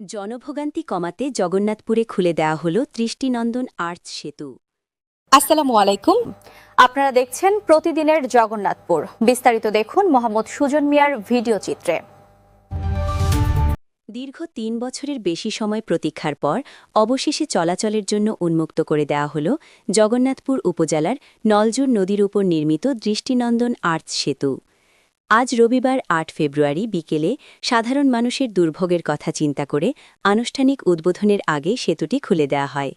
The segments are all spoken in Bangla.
জনভোগান্তি কমাতে জগন্নাথপুরে খুলে দেওয়া হল দৃষ্টিনন্দন আর্চ সেতু। আসসালামু আলাইকুম। আপনারা দেখছেন প্রতিদিনের জগন্নাথপুর। বিস্তারিত দেখুন মোহাম্মদ সুজন মিয়ার ভিডিও চিত্রে। দীর্ঘ তিন বছরের বেশি সময় প্রতীক্ষার পর অবশেষে চলাচলের জন্য উন্মুক্ত করে দেওয়া হল জগন্নাথপুর উপজেলার নলজুর নদীর উপর নির্মিত দৃষ্টিনন্দন আর্চ সেতু। আজ রবিবার আট ফেব্রুয়ারি বিকেলে সাধারণ মানুষের দুর্ভোগের কথা চিন্তা করে আনুষ্ঠানিক উদ্বোধনের আগে সেতুটি খুলে দেওয়া হয়।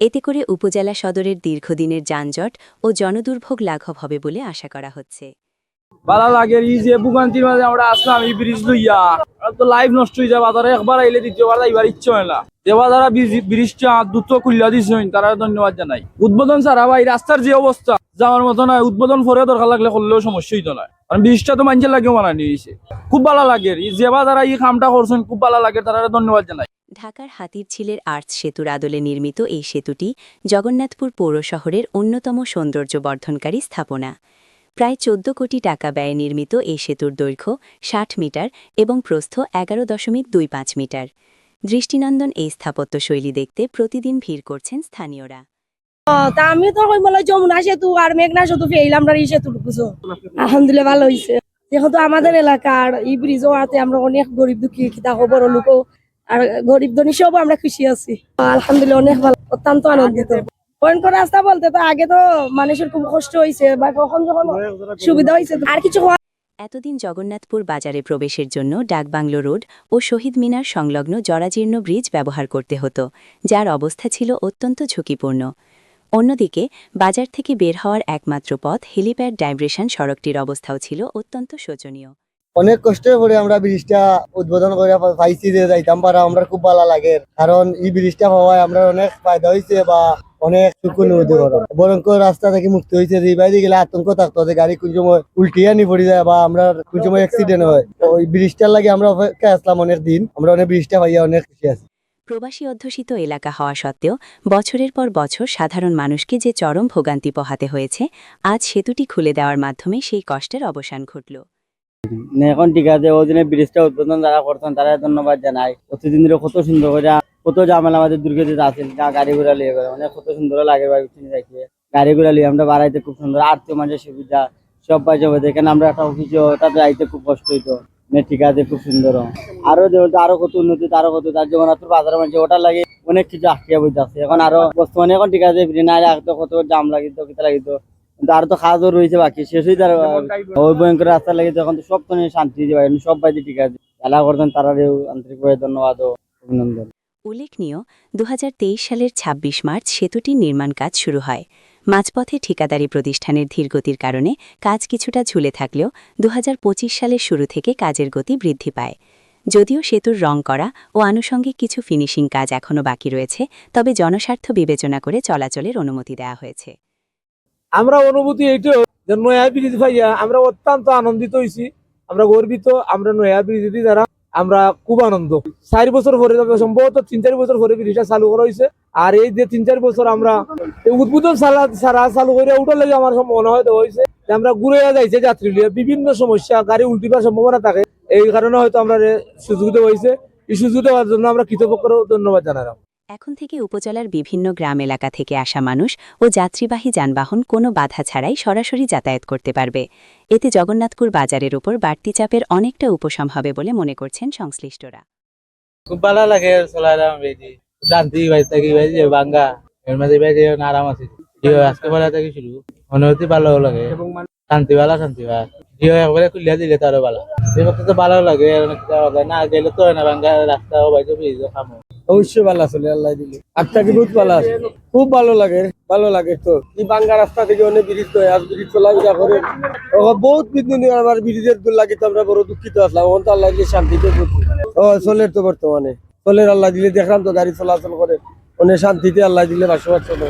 এতে করে উপজেলা সদরের দীর্ঘদিনের যানজট ও জনদুর্ভোগ লাঘব হবে বলে আশা করা হচ্ছে। আমরা আসলাম, এই তো নষ্ট হয়ে হয় না। ব্রিজটা তারা ধন্যবাদ জানাই। উদ্বোধন ছাড়া ভাই, রাস্তার যে অবস্থা, যাওয়ার মতো নয়। উদ্বোধন পরে দরকার লাগলে করলেও সমস্যা হইতো না। কারণ ব্রিজটা তো মানুষের লাগেও মানানি হয়েছে খুব ভালো লাগে। যেবা যারা এই কামটা করছেন, খুব ভালো লাগে। তারা ধন্যবাদ জানাই। ঢাকার হাতিরঝিলের আর্চ সেতুর আদলে নির্মিত এই সেতুটি জগন্নাথপুর পৌর শহরের অন্যতম সৌন্দর্য বর্ধনকারী স্থাপনা। প্রায় চোদ্দ কোটি টাকা ব্যয়ে নির্মিত এই সেতুর দৈর্ঘ্য ষাট মিটার এবং প্রস্থ এগারো দশমিক দুই পাঁচ মিটার। দৃষ্টিনন্দন এই স্থাপত্যশৈলী দেখতে প্রতিদিন ভিড় করছেন স্থানীয়রা। তা আমি তো কই বলে যমুনা সেতু আর মেঘনা সেতু ফেইলাম আমরা এই সেতু ঢুকছো আলহামদুলিল্লাহ ভালো হয়েছে যেহেতু আমাদের এলাকার এই ব্রিজও আছে, আমরা অনেক গরিব দুঃখী খিতা খবর লোকও, আর গরিব ধনী সব আমরা খুশি আছি। আলহামদুলিল্লাহ অনেক ভালো, অত্যন্ত আনন্দিত। ভয়ঙ্কর রাস্তা বলতে তো আগে তো মানুষের খুব কষ্ট হয়েছে বা কখন যখন সুবিধা হয়েছে আর কিছু এতদিন জগন্নাথপুর বাজারে প্রবেশের জন্য ডাকবাংলো রোড ও শহীদ মিনার সংলগ্ন জরাজীর্ণ ব্রিজ ব্যবহার করতে হতো, যার অবস্থা ছিল অত্যন্ত ঝুঁকিপূর্ণ। অন্যদিকে, বাজার থেকে বের হওয়ার একমাত্র পথ হেলিপ্যাড ডাইভার্সন সড়কটির অবস্থাও ছিল অত্যন্ত শোচনীয়। অনেক কষ্টের পরে আমরা ব্রিজটা উদ্বোধন করে পাইছি যে যাইতাম পারা, আমরা খুব ভালো লাগে। কারণ এই ব্রিজটা পাওয়ায় আমরা অনেক ফায়দা হয়েছে বা অনেক সুখ অনুভূতি করো। বরং রাস্তা থেকে মুক্তি হয়েছে যে বাইরে গেলে আতঙ্ক থাকতো যে গাড়ি কোন সময় উল্টিয়ে নি পড়ে যায় বা আমরা কোন সময় অ্যাক্সিডেন্ট হয়। ওই ব্রিজটার লাগে আমরা অপেক্ষা আসলাম অনেক দিন। আমরা অনেক ব্রিজটা পাইয়া অনেক খুশি আছি। প্রবাসী অধ্যুষিত এলাকা হওয়া সত্ত্বেও বছরের পর বছর সাধারণ মানুষকে যে চরম ভোগান্তি পোহাতে হয়েছে, আজ সেতুটি খুলে দেওয়ার মাধ্যমে সেই কষ্টের অবসান ঘটল। এখন ঠিক আছে ওই দিনে ব্রিজটা উদ্বোধন যারা করতেন তারা ধন্যবাদ জানাই। প্রতিদিন কত সুন্দর করে, কত ঝামেলা আমাদের দুর্গতিতে আছিল যা গাড়ি লিয়ে করে অনেক কত সুন্দর লাগে ভাই গাড়ি ঘোড়া লিয়ে আমরা বাড়াইতে খুব সুন্দর আর্থিক মানুষের সুবিধা, সব পাইছে এখানে আমরা একটা অফিসে তাতে আইতে খুব কষ্ট হইতো। না ঠিক আছে খুব সুন্দর আরও যেহেতু আরও কত উন্নতি আরও কত তার যেমন তোর বাজার মানুষ ওটার লাগে অনেক কিছু আটকিয়া বইতে আছে। এখন আরও বর্তমানে এখন ঠিক আছে না তো কত জাম লাগিত কিতা লাগিত। কিন্তু আর তো কাজও রয়েছে বাকি শেষ হয়ে যাবে ওই ভয়ঙ্কর রাস্তা লাগে তখন তো সব তো শান্তি দিতে পারে সব বাইতে ঠিক আছে। খেলা করতেন তারারেও আন্তরিকভাবে ধন্যবাদ ও অভিনন্দন। উল্লেখনীয় দু হাজার তেইশ সালের ২৬ মার্চ সেতুটির নির্মাণ কাজ শুরু হয়। মাঝপথে ঠিকাদারি প্রতিষ্ঠানের ধীরগতির কারণে কাজ কিছুটা ঝুলে থাকলেও দুহাজার পঁচিশ সালের শুরু থেকে কাজের গতি বৃদ্ধি পায়। যদিও সেতুর রং করা ও আনুষঙ্গিক কিছু ফিনিশিং কাজ এখনও বাকি রয়েছে, তবে জনস্বার্থ বিবেচনা করে চলাচলের অনুমতি দেওয়া হয়েছে। আমরা অনুভূতি এইটাও যে নয়া ব্রিজ ভাইয়া আমরা অত্যন্ত আনন্দিত হয়েছি আমরা গর্বিত, আমরা নয়া ব্রিজ দ্বারা আমরা খুব আনন্দ। চার বছর পরে সম্ভবত তিন চার বছর পরে ব্রিজটা চালু করা হয়েছে। আর এই যে তিন চার বছর আমরা উদ্বোধন সারা চালু করে ওটার লাগে আমার মনে হয় হয়েছে আমরা ঘুরে যাইছে যাত্রী বিভিন্ন সমস্যা, গাড়ি উল্টিবার সম্ভাবনা থাকে। এই কারণে হয়তো আমরা সুযোগ হয়েছে। এই সুযোগ দেওয়ার জন্য আমরা কৃতপক্ষ ধন্যবাদ জানালাম। এখন থেকে উপজেলার বিভিন্ন গ্রাম এলাকা থেকে আসা মানুষ ও যাত্রীবাহী যানবাহন কোনো বাধা ছাড়াই সরাসরি যাতায়াত করতে পারবে। এতে জগন্নাথপুর বাজারের উপর বাড়তি চাপের অনেকটা উপশম হবে বলে মনে করছেন সংশ্লিষ্টরা। খুব ভালো লাগে, চলাইলাম বেদি শান্তি দিলে তো আরও ভালো। তো ভালো লাগে না গেলে তো না, বাঙ্গা রাস্তা অবশ্যই ভালো আসলে আল্লাহ দিলে। আটটা কি বহুত ভালো আছে। খুব ভালো লাগে ভালো লাগে তো। এই বাঙ্গা রাস্তা থেকে অনেক ব্রিজ তো আজ ব্রিজ চলাফেরা করে। বহুত বিদ্যুৎ আমার ব্রিজের দূর লাগে তো আমরা বড় দুঃখিত আসলাম। ওখান তো আল্লাহ দিলে শান্তিতে ও চলের তো বর্তমানে। চলের আল্লাহ দিলে দেখলাম তো গাড়ি চলাচল করে। অনেক শান্তিতে আল্লাহ দিলে বাসবাস চলে।